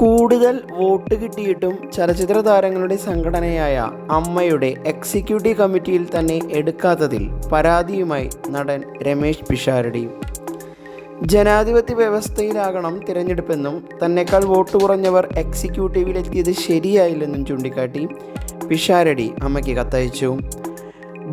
കൂടുതൽ വോട്ട് കിട്ടിയിട്ടും ചലച്ചിത്ര താരങ്ങളുടെ സംഘടനയായ അമ്മയുടെ എക്സിക്യൂട്ടീവ് കമ്മിറ്റിയിൽ തന്നെ എടുക്കാത്തതിൽ പരാതിയുമായി നടൻ രമേശ് പിഷാരടി. ജനാധിപത്യ വ്യവസ്ഥയിലാകണം തിരഞ്ഞെടുപ്പെന്നും തന്നെക്കാൾ വോട്ട് കുറഞ്ഞവർ എക്സിക്യൂട്ടീവിലെത്തിയത് ശരിയായില്ലെന്നും ചൂണ്ടിക്കാട്ടി പിഷാരടി അമ്മയ്ക്ക് കത്തയച്ചു.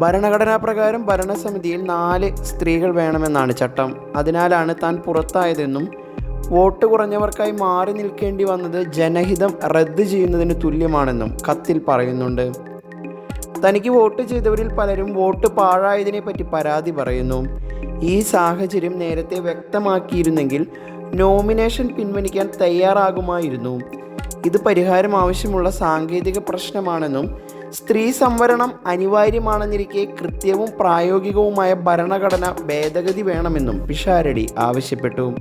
ഭരണഘടനാ പ്രകാരം ഭരണസമിതിയിൽ നാല് സ്ത്രീകൾ വേണമെന്നാണ് ചട്ടം. അതിനാലാണ് താൻ പുറത്തായതെന്നും വോട്ട് കുറഞ്ഞവർക്കായി മാറി നിൽക്കേണ്ടി വന്നത് ജനഹിതം റദ്ദ് ചെയ്യുന്നതിന് തുല്യമാണെന്നും കത്തിൽ പറയുന്നുണ്ട്. തനിക്ക് വോട്ട് ചെയ്തവരിൽ പലരും വോട്ട് പാഴായതിനെ പറ്റി പരാതി പറയുന്നു. ഈ സാഹചര്യം നേരത്തെ വ്യക്തമാക്കിയിരുന്നെങ്കിൽ നോമിനേഷൻ പിൻവലിക്കാൻ തയ്യാറാകുമായിരുന്നു. ഇത് പരിഹാരം ആവശ്യമുള്ള സാങ്കേതിക പ്രശ്നമാണെന്നും സ്ത്രീ സംവരണം അനിവാര്യമാണെന്നിരിക്കെ കൃത്യവും പ്രായോഗികവുമായ ഭരണഘടന ഭേദഗതി വേണമെന്നും പിഷാരടി ആവശ്യപ്പെട്ടു.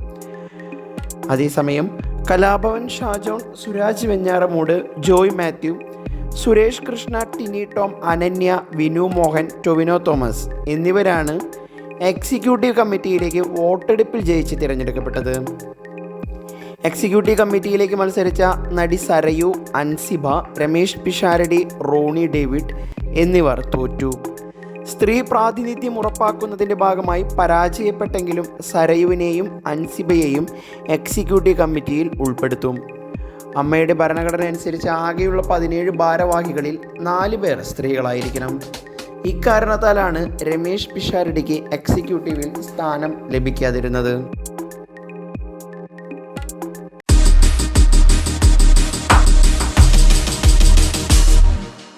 അതേസമയം കലാഭവൻ ഷാജോൺ സുരാജ് വെഞ്ഞാറമൂട് ജോയ് മാത്യു സുരേഷ് കൃഷ്ണ ടിനി ടോം അനന്യ വിനു മോഹൻ ടൊവിനോ തോമസ് എന്നിവരാണ് എക്സിക്യൂട്ടീവ് കമ്മിറ്റിയിലേക്ക് വോട്ടെടുപ്പിൽ ജയിച്ച് തിരഞ്ഞെടുക്കപ്പെട്ടത്. എക്സിക്യൂട്ടീവ് കമ്മിറ്റിയിലേക്ക് മത്സരിച്ച നടി സരയു അൻസിബ രമേഷ് പിഷാരടി റോണി ഡേവിഡ് എന്നിവർ തോറ്റു. സ്ത്രീ പ്രാതിനിധ്യം ഉറപ്പാക്കുന്നതിന്റെ ഭാഗമായി പരാജയപ്പെട്ടെങ്കിലും സരയുവിനെയും അൻസിബയെയും എക്സിക്യൂട്ടീവ് കമ്മിറ്റിയിൽ ഉൾപ്പെടുത്തും. അമ്മയുടെ ഭരണഘടന അനുസരിച്ച് ആകെയുള്ള പതിനേഴ് ഭാരവാഹികളിൽ നാല് പേർ സ്ത്രീകളായിരിക്കണം. ഇക്കാരണത്താലാണ് രമേശ് പിഷാരടിക്ക് എക്സിക്യൂട്ടീവിൽ സ്ഥാനം ലഭിക്കാതിരുന്നത്.